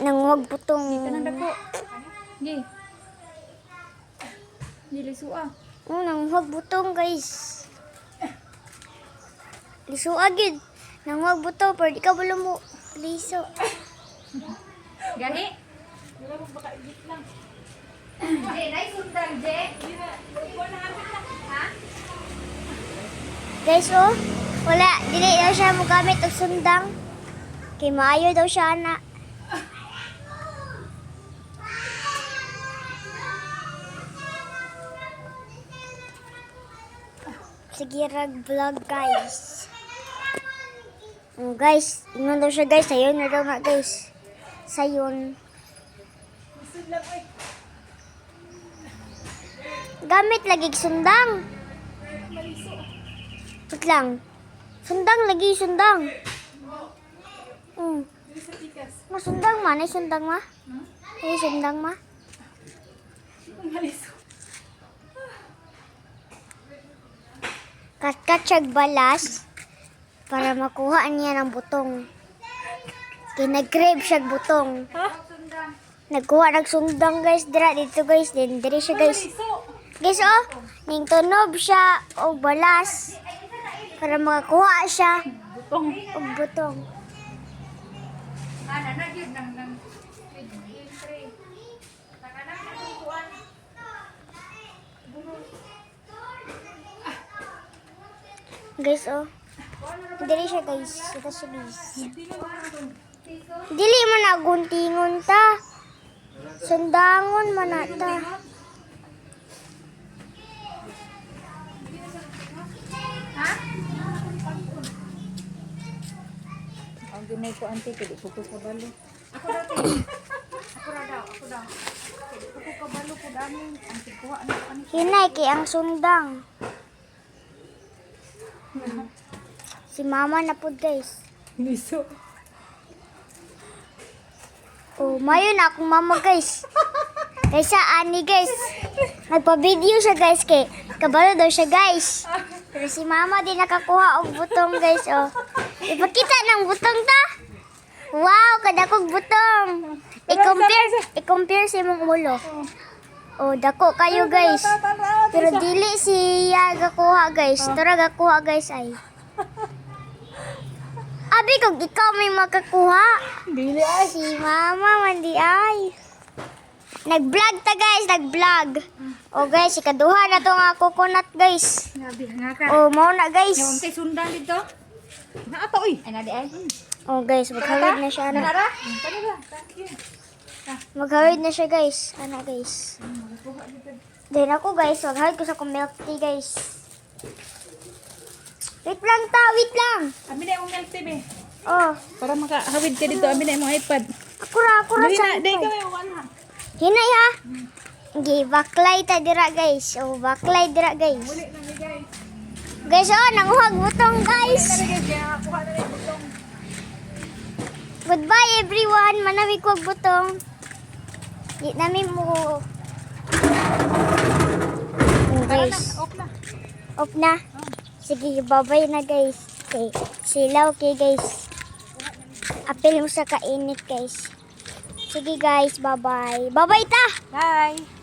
Nanguwag butong. Dito nang dako. Gi. Dili suwa. Oh, nanguwag butong guys. Liso agad. Nanguwag butong pero di ka wala mo. Liso. Gahi. Je, nay sundan je. Ha? Guys, oh. Wala. Dili daw siya mo gamit og sundang. Kay maayo daw siya na. Sige, rag vlog guys. Oh, guys, ingon daw siya guys. Sayon na daw nga guys. Sayon. Gamit lagi sundang. Wait lang. Sundang lagi, sundang. Hmm. Ma, sundang ma. Nay sundang ma. Nay sundang ma. Katkat siya balas para makuha niya ng butong. Kinag-grab siya butong. Nagkuha ng sundang guys. Dira dito guys. Din diri siya guys. Guys oh. Ning tunob siya o balas para makakuha siya Butong. og butong. Ana na gyud nang nang entry. Takana na kuan. Guys, oh. Dili siya, guys. Ito siya, guys. Dili man na guntingon ta. Sundangon man na ta. Ang ginay ko ante kay ko ko kabalo. Ako daw. Ako daw, ako daw. Kay ko kabalo ko dami ante ko ano ano. Hinay kay ang sundang. Si mama na po, guys. Liso. Oh, mayo na akong mama, guys. Kaysa ani, guys. Nagpa-video siya, guys, kay kabalo daw siya, guys. Pero si mama di nakakuha og butong, guys, oh. Ipakita ng butong ta. Wow, kadakog butong. I-compare, i-compare sa imong ulo. Oh, dako kayo, guys. Pero dili siya gakuha, guys. Tara gakuha, guys, ay. Abi, kung ikaw may makakuha. Dili ay. Si mama, mandi ay. Nag-vlog ta guys, nag-vlog. Oh guys, ikaduha na to nga coconut guys. Grabe nga ka. Oh, mao na Yung guys. untay sundan dito. Na ato oy. Ay na di ay. Oh guys, maghawid na siya. Ano. Tara. Tara. Thank you. Maghawid na siya guys. Ano guys. Then ako guys, maghawid ko sa kong milk tea guys. Wait lang ta, wait lang. Abi na yung milk tea be. Oh, Para makahawid ka dito, abi na yung iPad. ako ra, ako ra sa na, dili ka iPad. may uwan ha. Hinay ha. Gi, baklay ta dira guys. Oh, baklay dira guys. Guys. Guys, oh, nanguhag butong guys. Goodbye everyone. Manamig ko butong. Di namin mo. Oh, Tara na, guys. off na. Off na. Sige, babay na guys. Okay. Silaw kay guys. Apil mo sa kainit guys. Sige guys, bye-bye. Bye-bye ta! Bye.